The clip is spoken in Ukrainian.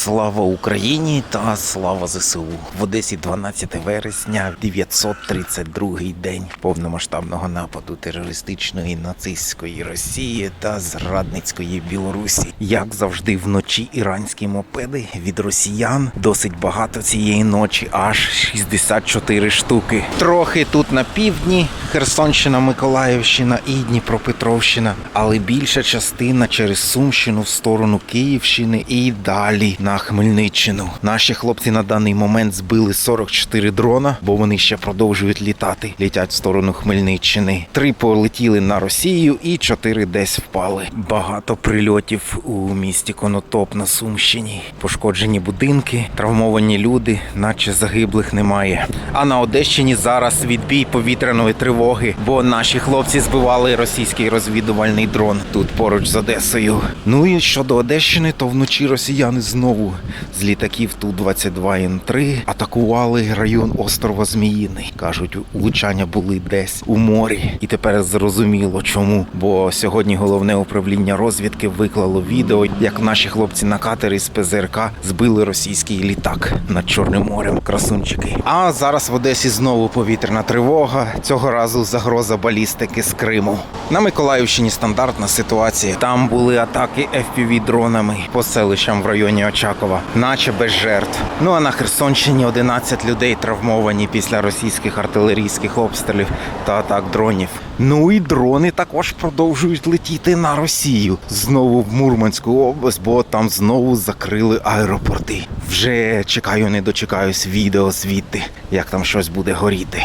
Слава Україні та слава ЗСУ. В Одесі 12 вересня, 932-й день повномасштабного нападу терористичної нацистської Росії та зрадницької Білорусі. Як завжди, вночі іранські мопеди від росіян досить багато цієї ночі, аж 64 штуки. Трохи тут на півдні, Херсонщина, Миколаївщина і Дніпропетровщина, але більша частина через Сумщину в сторону Київщини і далі на Хмельниччину. Наші хлопці на даний момент збили 44 дрона, бо вони ще продовжують літати. Літять в сторону Хмельниччини. Три полетіли на Росію і чотири десь впали. Багато прильотів у місті Конотоп на Сумщині. Пошкоджені будинки, травмовані люди, наче загиблих немає. А на Одещині зараз відбій повітряної тривоги, бо наші хлопці збивали російський розвідувальний дрон тут поруч з Одесою. Ну і щодо Одещини, то вночі росіяни знову з літаків Ту-22М3 атакували район острова Зміїний. Кажуть, влучання були десь у морі. І тепер зрозуміло чому. Бо сьогодні головне управління розвідки виклало відео, як наші хлопці на катері з ПЗРК збили російський літак над Чорним морем. Красунчики. А зараз в Одесі знову повітряна тривога. Цього разу загроза балістики з Криму. На Миколаївщині стандартна ситуація. Там були атаки fpv дронами по селищам в районі Очакова, наче без жертв. Ну а на Херсонщині 11 людей травмовані після російських артилерійських обстрілів та атак дронів. Ну і дрони також продовжують летіти на Росію. Знову в Мурманську область, бо там знову закрили аеропорти. Вже чекаю, не дочекаюсь відео звідти, як там щось буде горіти.